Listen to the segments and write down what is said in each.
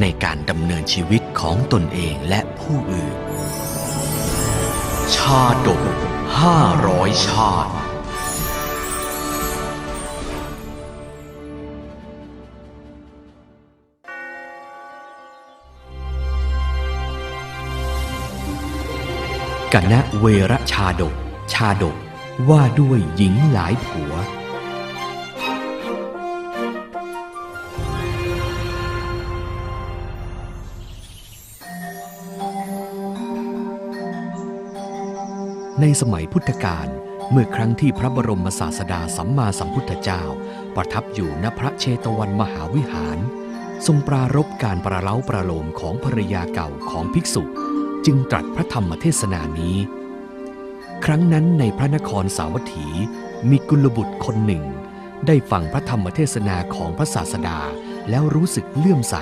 ในการดำเนินชีวิตของตนเองและผู้อื่น ชาดกห้าร้อยชาติกณะเวรชาดก ชาดกว่าด้วยหญิงหลายผัว ในสมัยพุทธกาลเมื่อครั้งที่พระบรมศาสดาสัมมาสัมพุทธเจ้า ประทับอยู่ณพระเชตวันมหาวิหาร ทรงปรารบการประเล้าประโลมของภรยาเก่าของภิกษุ จึงตรัสพระธรรมเทศนานี้ ครั้งนั้นในพระนครสาวัตถีมีกุลบุตรคนหนึ่ง ได้ฟังพระธรรมเทศนาของพระศาสดาแล้วรู้สึกเลื่อมใส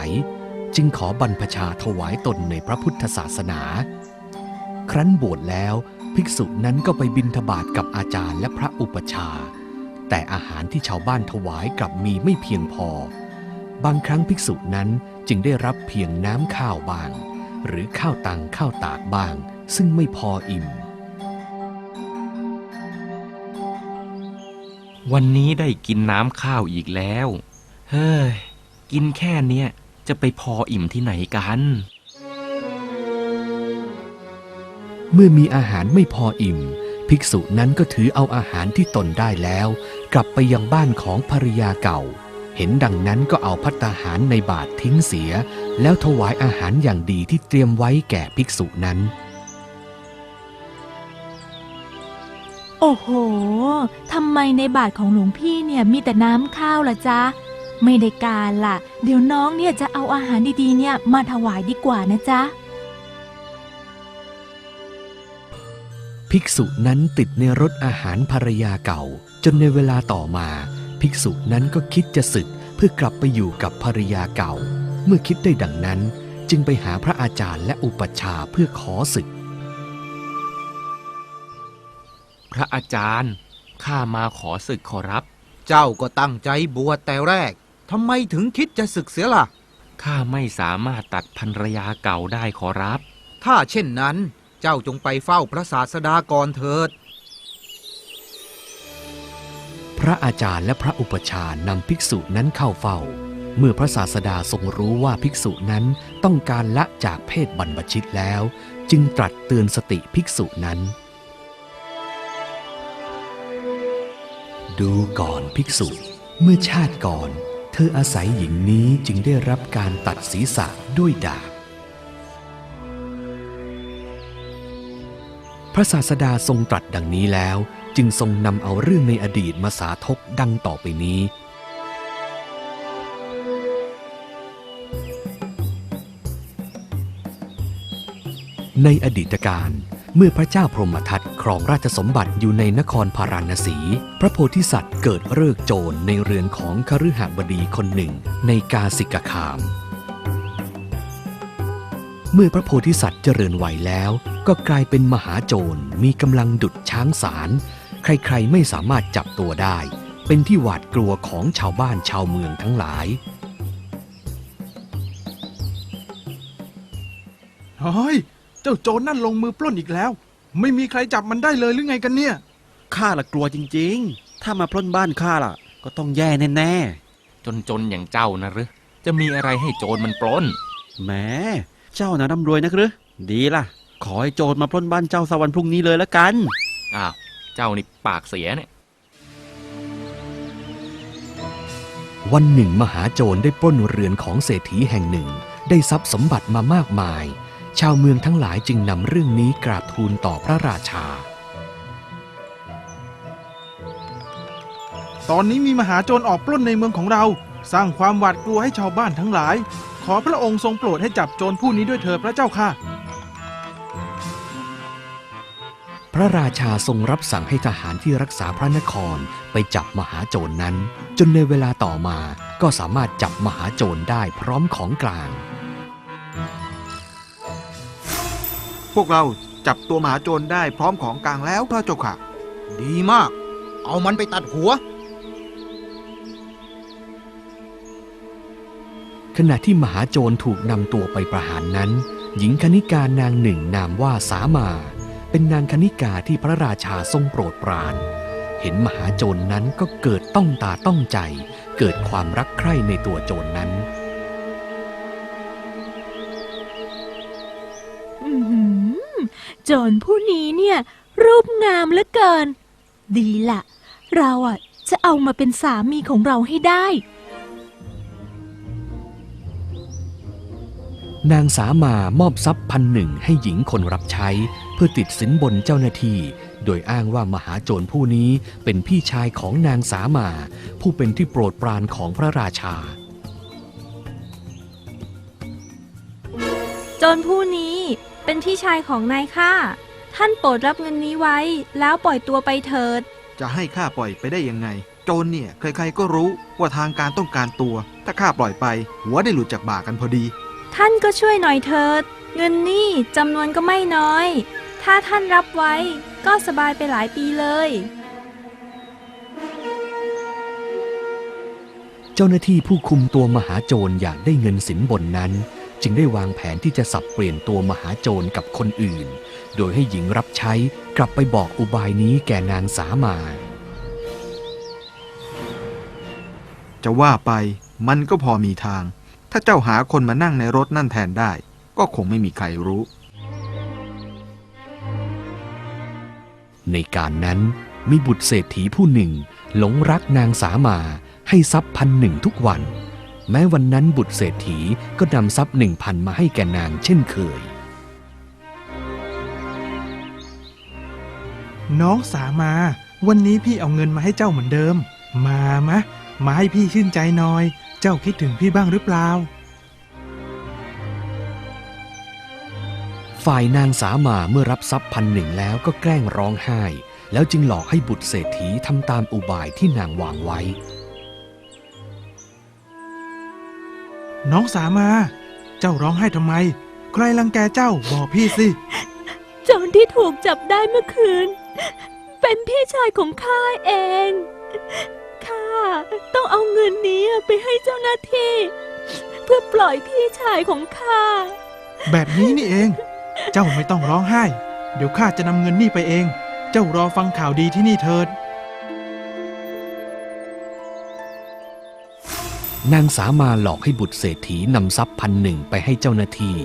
จึงขอบรรพชาถวายตนในพระพุทธศาสนา ครั้นบวชแล้ว ภิกษุนั้นก็ไปบิณฑบาตกับอาจารย์และพระอุปชา แต่อาหารที่ชาวบ้านถวายกลับมีไม่เพียงพอ บางครั้งภิกษุนั้นจึงได้รับเพียงน้ำข้าวบาง หรือข้าวตังข้าวตากบ้าง ซึ่งไม่พออิ่ม วันนี้ได้กินน้ำข้าวอีกแล้ว เฮ้ย กินแค่เนี้ยจะไปพออิ่มที่ไหนกัน เมื่อมีอาหารไม่พออิ่ม ภิกษุนั้นก็ถือเอาอาหารที่ตนได้แล้ว กลับไปยังบ้านของภรรยาเก่า เห็นดังนั้นก็เอาพัตตาหารในบาททิ้งเสีย แล้วถวายอาหารอย่างดีที่เตรียมไว้แก่ภิกษุนั้น โอ้โหทำไมในบาทของหลวงพี่เนี่ยมีแต่น้ำข้าวล่ะจ๊ะไม่ได้การล่ะ เดี๋ยวน้องเนี่ยจะเอาอาหารดีๆเนี่ยมาถวายดีกว่านะจ๊ะ ภิกษุนั้นติดในรถอาหารภรรยาเก่า จนในเวลาต่อมา ภิกษุนั้นก็คิดจะศึกเพื่อกลับไปอยู่กับภรรยาเก่า เมื่อคิดได้ดังนั้นจึงไปหาพระอาจารย์และอุปัชฌาย์เพื่อขอศึก พระอาจารย์ข้ามาขอศึกขอรับ เจ้าก็ตั้งใจบวชแต่แรกทำไมถึงคิดจะศึกเสียล่ะ ข้าไม่สามารถตัดภรรยาเก่าได้ขอรับ ถ้าเช่นนั้น เจ้าจงไปเฝ้าพระศาสดาก่อนเถิด พระอาจารย์และพระอุปชานำภิกษุนั้นเข้าเฝ้า เมื่อพระศาสดาทรงรู้ว่าภิกษุนั้นต้องการละจากเพศบรรพชิตแล้ว จึงตรัสเตือนสติภิกษุนั้น ดูก่อนภิกษุ เมื่อชาติก่อน เธออาศัยหญิงนี้จึงได้รับการตัดศีรษะด้วยดาบ ระศาสดาทรงตรัสดังนี้แล้ว จึงทรงนำเอาเรื่องในอดีตมาสาธกดังต่อไปนี้ ในอดีตการเมื่อพระเจ้าพรหมทัตครองราชสมบัติอยู่ในนครพาราณสี พระโพธิสัตว์เกิดเลิกโจรในเรือนของคฤหบดีคนหนึ่งในกาสิกคาม เมื่อพระโพธิสัตว์เจริญวัยแล้ว ก็กลายเป็นมหาโจรมีกำลังดุดช้างสาร ใครๆไม่สามารถจับตัวได้ เป็นที่หวาดกลัวของชาวบ้านชาวเมืองทั้งหลายเฮ้ยเจ้าโจรนั่นลงมือปล้นอีกแล้ว ไม่มีใครจับมันได้เลยหรือไงกันเนี่ยข้าละกลัวจริงๆ ถ้ามาปล้นบ้านข้าล่ะ ก็ต้องแย่แน่จนๆอย่างเจ้านะหรือจะมีอะไรให้โจรมันปล้นๆแหม เจ้านะร่ำรวยนักหรือดีล่ะ ขอให้โจรมาปล้นบ้านเจ้าสวรรค์พรุ่งนี้เลยละกัน อ้าวเจ้านี่ปากเสียเนี่ย วันหนึ่งมหาโจรได้ปล้นเรือนของเศรษฐีแห่งหนึ่ง ได้ทรัพย์สมบัติมามากมาย ชาวเมืองทั้งหลายจึงนำเรื่องนี้กราบทูลต่อพระราชา ตอนนี้มีมหาโจรออกปล้นในเมืองของเรา สร้างความหวาดกลัวให้ชาวบ้านทั้งหลายข อพระองค์ทรงโปรดให้จับโจรผู้นี้ด้วยเถิดพระเจ้าค่ะ พระราชาทรงรับสั่งให้ทหารที่รักษาพระนครไปจับมหาโจรนั้น จนในเวลาต่อมาก็สามารถจับมหาโจรได้พร้อมของกลาง พวกเราจับตัวมหาโจรได้พร้อมของกลางแล้วพระเจ้าค่ะ ดีมาก เอามันไปตัดหัว ขณะที่มหาโจรถูกนำตัวไปประหารนั้น หญิงคณิกานางหนึ่งนามว่าสามา เป็นนางคณิกาที่พระราชาทรงโปรดปราน เห็นมหาโจรนั้นก็เกิดต้องตาต้องใจ เกิดความรักใคร่ในตัวโจรนั้นโจรผู้นี้เนี่ย รูปงามเหลือเกิน ดีละเราอะจะเอามาเป็นสามีของเราให้ได้ นางสามามอบทรัพย์พันหนึ่งให้หญิงคนรับใช้ เพื่อติดสินบนเจ้าหน้าที่ โดยอ้างว่ามหาโจรผู้นี้เป็นพี่ชายของนางสามา ผู้เป็นที่โปรดปรานของพระราชา โจรผู้นี้เป็นพี่ชายของนายข้าท่านโปรดรับเงินนี้ไว้แล้วปล่อยตัวไปเถิด จะให้ข้าปล่อยไปได้ยังไง โจรเนี่ยใครๆก็รู้ว่าทางการต้องการตัว ถ้าข้าปล่อยไป หัวได้หลุดจากบ่ากันพอดี ท่านก็ช่วยหน่อยเถิด เงินนี่จำนวนก็ไม่น้อย ถ้าท่านรับไว้ก็สบายไปหลายปีเลย เจ้าหน้าที่ผู้คุมตัวมหาโจรอยากได้เงินสินบนนั้น จึงได้วางแผนที่จะสับเปลี่ยนตัวมหาโจรกับคนอื่น โดยให้หญิงรับใช้กลับไปบอกอุบายนี้แก่นางสามา จะว่าไปมันก็พอมีทาง ถ้าเจ้าหาคนมานั่งในรถนั่นแทนได้ ก็คงไม่มีใครรู้ ในการนั้นมีบุตรเศรษฐีผู้หนึ่ง หลงรักนางสามาให้ทรัพย์พันหนึ่งทุกวัน แม้วันนั้นบุตรเศรษฐีก็นำทรัพย์หนึ่งพันมาให้แก่นางเช่นเคย น้องสามา วันนี้พี่เอาเงินมาให้เจ้าเหมือนเดิม มามะ มาให้พี่ชื่นใจหน่อย เจ้าคิดถึงพี่บ้างหรือเปล่า ฝ่ายนางสามาเมื่อรับทรัพย์พันหนึ่งแล้วก็แกล้งร้องไห้ แล้วจึงหลอกให้บุตรเศรษฐีทำตามอุบายที่นางวางไว้ น้องสามา เจ้าร้องไห้ทำไม ใครรังแกเจ้าบอกพี่สิ โจรที่ถูกจับได้เมื่อคืน เป็นพี่ชายของข้าเอง ข้าต้องเอาเงินนี้ไปให้เจ้าหน้าที่ เพื่อปล่อยพี่ชายของข้า แบบนี้นี่เอง เจ้าไม่ต้องร้องไห้ เดี๋ยวข้าจะนำเงินนี่ไปเอง เจ้ารอฟังข่าวดีที่นี่เถิด นางสามาหลอกให้บุตรเศรษฐีนำทรัพย์พันหนึ่งไปให้เจ้าหน้าที่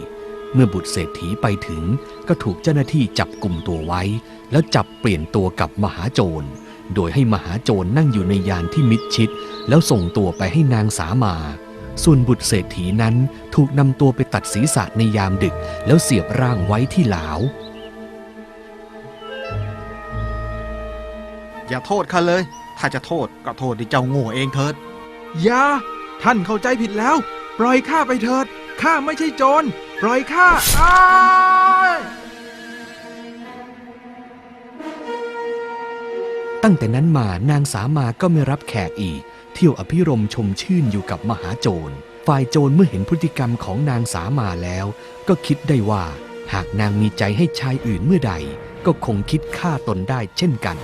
เมื่อบุตรเศรษฐีไปถึงก็ถูกเจ้าหน้าที่จับกลุ่มตัวไว้ แล้วจับเปลี่ยนตัวกับมหาโจร โดยให้มหาโจรนั่งอยู่ในยานที่มิดชิด แล้วส่งตัวไปให้นางสามา ส่วนบุตรเศรษฐีนั้นถูกนำตัวไปตัดศีรษะในยามดึก แล้วเสียบร่างไว้ที่หลาว อย่าโทษข้าเลย ถ้าจะโทษก็โทษที่เจ้าโง่เองเถิด อย่า ท่านเข้าใจผิดแล้ว ปล่อยข้าไปเถิด ข้าไม่ใช่โจร ปล่อยข้าอ้า ตั้งแต่นั้นมานางสามาก็ไม่รับแขกอีก เที่ยวอภิรมชมชื่นอยู่กับมหาโจร ฝ่ายโจรเมื่อเห็นพฤติกรรมของนางสามาแล้ว ก็คิดได้ว่า หากนางมีใจให้ชายอื่นเมื่อใด ก็คงคิดฆ่าตนได้เช่นกัน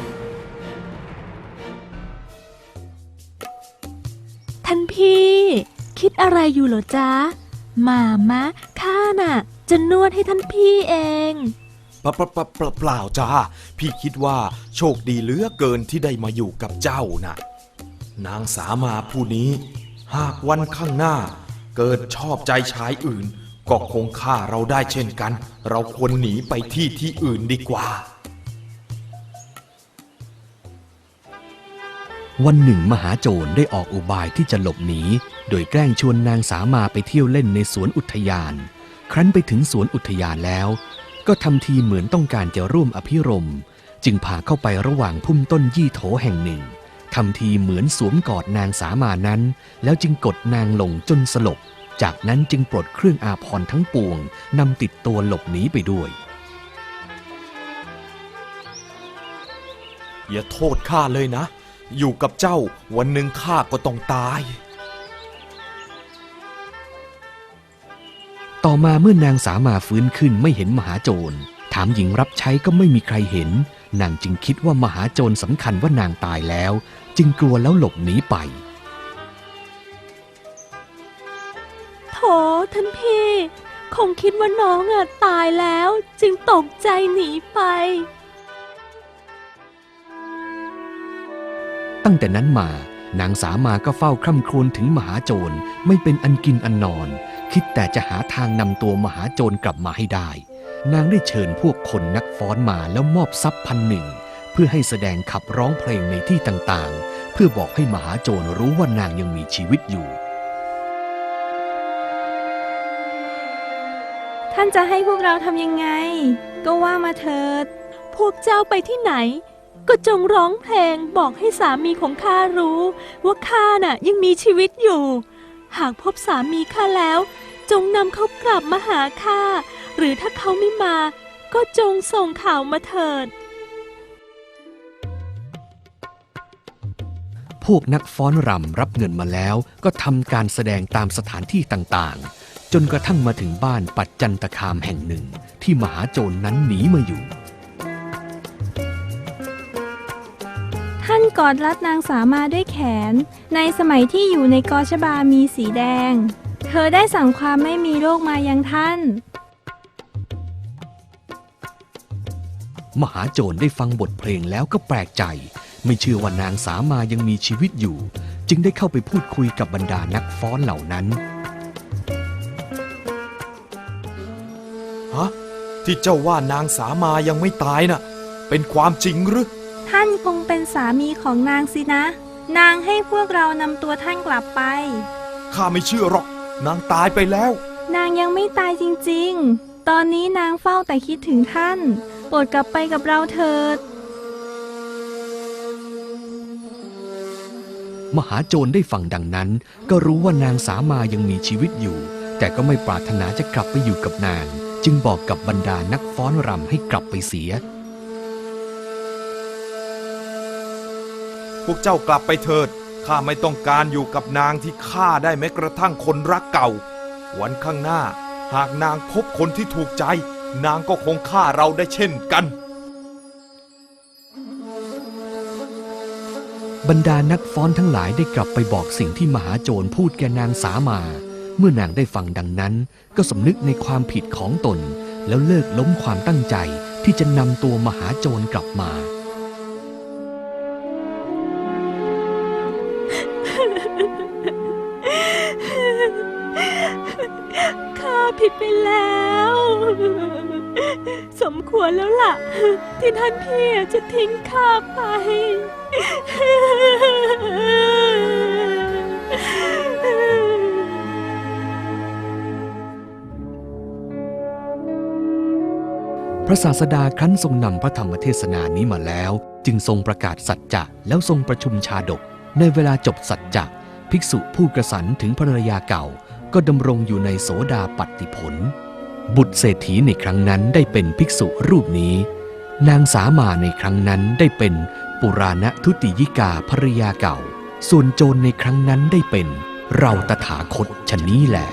ท่านพี่ คิดอะไรอยู่เหรอจ๊ะ มามะข้าน่ะ จะนวดให้ท่านพี่เอง ปล่าเปล่าเปล่าเปล่าเปล่าจ้า พี่คิดว่าโชคดีเหลือเกินที่ได้มาอยู่กับเจ้าน่ะ นางสามาผู้นี้ หากวันข้างหน้า เกิดชอบใจชายอื่น ก็คงฆ่าเราได้เช่นกัน เราควรหนีไปที่ที่อื่นดีกว่า วันหนึ่งมหาโจรได้ออกอุบายที่จะหลบหนี โดยแกล้งชวนนางสามาไปเที่ยวเล่นในสวนอุทยาน ครั้นไปถึงสวนอุทยานแล้ว ก็ทำทีเหมือนต้องการจะร่วมอภิรม จึงพาเข้าไประหว่างพุ่มต้นยี่โถแห่งหนึ่งทำทีเหมือนสวมกอดนางสามานั้น แล้วจึงกดนางลงจนสลบ จากนั้นจึงปลดเครื่องอาภรณ์ทั้งปวงนำติดตัวหลบหนีไปด้วย อย่าโทษข้าเลยนะ อยู่กับเจ้าวันหนึ่งข้าก็ต้องตาย ต่อมาเมื่อนางสามาฟื้นขึ้นไม่เห็นมหาโจร ถามหญิงรับใช้ก็ไม่มีใครเห็น นางจึงคิดว่ามหาโจรสำคัญว่านางตายแล้ว จึงกลัวแล้วหลบหนีไปโถท่านพี่ คงคิดว่าน้องอะตายแล้วจึงตกใจหนีไป ตั้งแต่นั้นมานางสามาก็เฝ้าคร่ำครวญถึงมหาโจรไม่เป็นอันกินอันนอน คิดแต่จะหาทางนำตัวมหาโจรกลับมาให้ได้ นางได้เชิญพวกคนนักฟ้อนมาแล้วมอบทรัพย์พันหนึ่ง เพื่อให้แสดงขับร้องเพลงในที่ต่างๆ เพื่อบอกให้มหาโจรรู้ว่านางยังมีชีวิตอยู่ ท่านจะให้พวกเราทำยังไง ก็ว่ามาเถิด พวกเจ้าไปที่ไหน ก็จงร้องเพลงบอกให้สามีของข้ารู้ ว่าข้าน่ะยังมีชีวิตอยู่ หากพบสามีข้าแล้ว จงนำเขากลับมาหาข้า หรือถ้าเขาไม่มา ก็จงส่งข่าวมาเถิด พวกนักฟ้อนรำรับเงินมาแล้วก็ทำการแสดงตามสถานที่ต่างๆ จนกระทั่งมาถึงบ้านปัจจันตคามแห่งหนึ่ง ที่มหาโจรนั้นหนีมาอยู่ กอดรัดนางสามาด้วยแขน ในสมัยที่อยู่ในกอชบามีสีแดง เธอได้สั่งความไม่มีโรคมายังท่าน มหาโจรได้ฟังบทเพลงแล้วก็แปลกใจ ไม่เชื่อว่านางสามายังมีชีวิตอยู่ จึงได้เข้าไปพูดคุยกับบรรดานักฟ้อนเหล่านั้นฮะที่เจ้าว่านางสามายังไม่ตายน่ะเป็นความจริงหรือ ท่านคงเป็นสามีของนางสินะ นางให้พวกเรานำตัวท่านกลับไป ข้าไม่เชื่อหรอก นางตายไปแล้ว นางยังไม่ตายจริงๆ ตอนนี้นางเฝ้าแต่คิดถึงท่าน โปรดกลับไปกับเราเถิด มหาโจรได้ฟังดังนั้น ก็รู้ว่านางสามายังมีชีวิตอยู่ แต่ก็ไม่ปรารถนาจะกลับไปอยู่กับนาง จึงบอกกับบรรดานักฟ้อนรำให้กลับไปเสีย วกเจ้ากลับไปเถิด ข้าไม่ต้องการอยู่กับนางที่ฆ่าได้แม้กระทั่งคนรักเก่า วันข้างหน้า หากนางพบคนที่ถูกใจ นางก็คงฆ่าเราได้เช่นกัน บรรดานักฟ้อนทั้งหลายได้กลับไปบอกสิ่งที่มหาโจรพูดแกนางสามา เมื่อนางได้ฟังดังนั้น ก็สำนึกในความผิดของตน แล้วเลิกล้มความตั้งใจที่จะนำตัวมหาโจรกลับมา ควรแล้วล่ะ ที่ท่านพี่จะทิ้งข้าไป พระศาสดาครั้นทรงนำพระธรรมเทศนานี้มาแล้ว จึงทรงประกาศสัจจะแล้วทรงประชุมชาดก ในเวลาจบสัจจะภิกษุผู้กระสันถึงภรรยาเก่า ก็ดำรงอยู่ในโสดาปัตติผล บุตรเศรษฐีในครั้งนั้นได้เป็นภิกษุรูปนี้ นางสามาในครั้งนั้นได้เป็นปุราณทุติยิกาภรรยาเก่า ส่วนโจรในครั้งนั้นได้เป็นเราตถาคตชนนี้แหละ